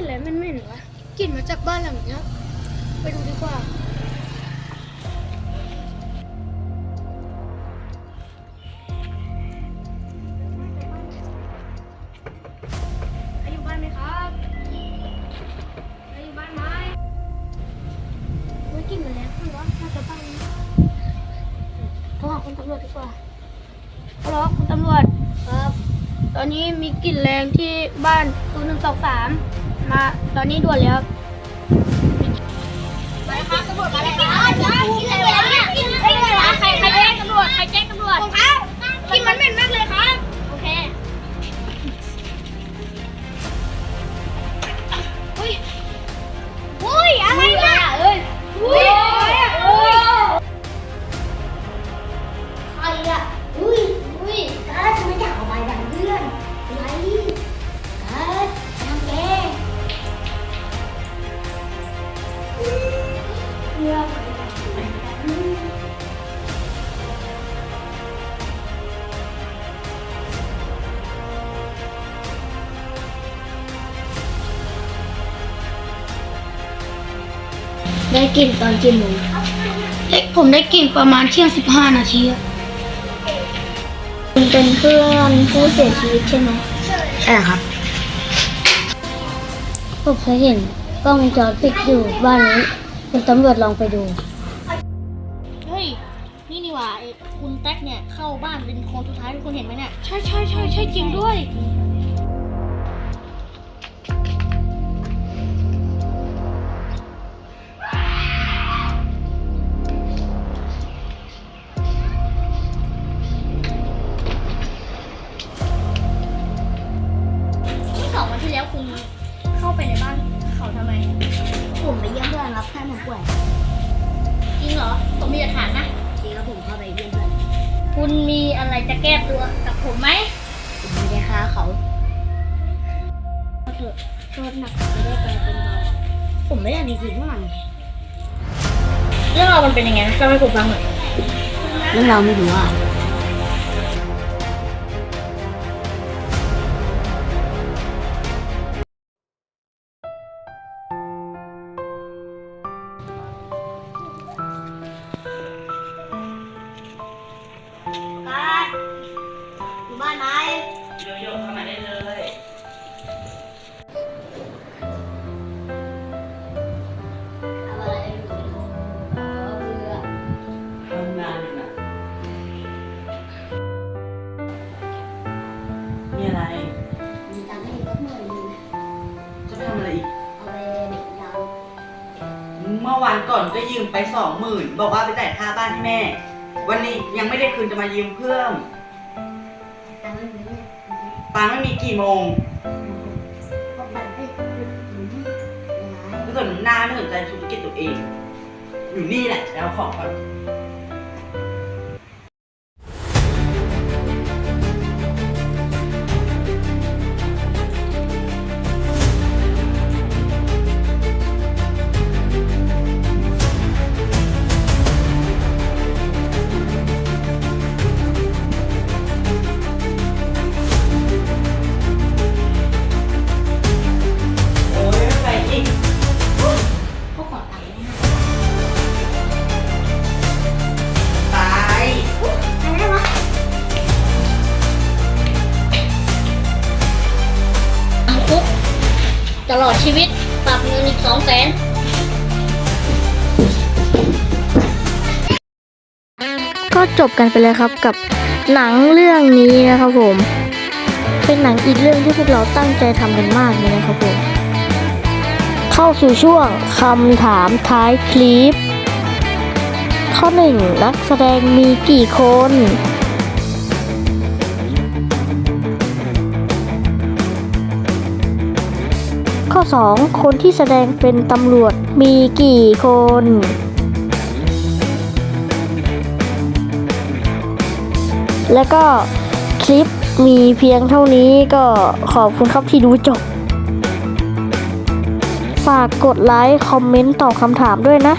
อะไรเหม็นๆวะกลิ่นมาจากบ้านหลังเนี้ยไปดูดีกว่า ใครอยู่บ้านไหมครับใครอยู่บ้านไหมเฮ้ยกลิ่นมันแรงขึ้นวะน่าจะบ้านนี้โทรหาคุณตำรวจดีกว่าฮัลโหลคุณตำรวจ ครับ ตอนนี้มีกลิ่นแรงที่บ้านตูหนึ่งสองสาม มาตอนนี้ด่วนเลยครับมาแล้วครับตำรวจมาแล้วครับ ได้กลิ่นตอนกี่โมงเด็กผมได้กลิ่นประมาณเที่ยงสิบห้านาทีอะคุณเป็นเพื่อนผู้เสียชีวิตใช่ไหมใช่ครับ ผมเคยเห็นกล้องวงจรปิดอยู่บ้านนี้ คุณตำรวจลองไปดู เฮ้ย นี่นี่หว่าไอ้คุณแท็กเนี่ยเข้าบ้านเป็นคนสุดท้ายทุกคนเห็นไหมเนี่ย ใช่ใช่ใช่ใช่จริงด้วยที่สองวันที่แล้วคุณเข้าไปในบ้านเขาทำไม ผมไปเยี่ยมเพื่อนครับแค่ผมป่วยจริงเหรอผมมีหลักฐานนะจริงแล้วผมเข้าไปเยี่ยมเพื่อนคุณมีอะไรจะแก้ตัวกับผมไหมผมไม่ได้ฆ่าเขาเถอะโทษหนักไม่ได้ไปเป็นเบาผมไม่ได้มีสิ่งที่มันเรื่องราวมันเป็นยังไงเล่าให้ผมฟังหน่อยเรื่องเราไม่รู้ว่า โยกเข้ามาได้เลยเอาอะไรอยู่เอาเรือทำงานอยู่นะมีอะไรมีตังค์ให้ก็หมื่นหนึงจะไปทำอะไรอีกเอาไปดาวเมื่อวานก่อนก็ยืมไปสองหมื่นบอกว่าไปจ่ายค่าบ้านให้แม่ วันนี้ยังไม่ได้คืนจะมายืมเพิ่มตัง ค์ไม่มีเนี่ยตังค์ไม่มีกี่โมงก็ไปให้หยุดหยุดยังไงไม่สนหน้าไม่สนใจธุรกิจตัวเอง อยู่นี่แหละแล้วของก่อน ลอดชีวิต ปรับเงินอีกสองแสนก็จบกันไปแล้วครับกับหนังเรื่องนี้นะครับผม เป็นหนังอีกเรื่องที่พวกเราตั้งใจทำกันมากเลยนะครับผม เข้าสู่ช่วงคำถามท้ายคลิป ข้อ 1 นักแสดงมีกี่คน 2 คนที่แสดงเป็นตำรวจมีกี่คน แล้วก็คลิปมีเพียงเท่านี้ก็ขอบคุณครับที่ดูจบ ฝากกดไลค์ คอมเมนต์ตอบคำถามด้วยนะ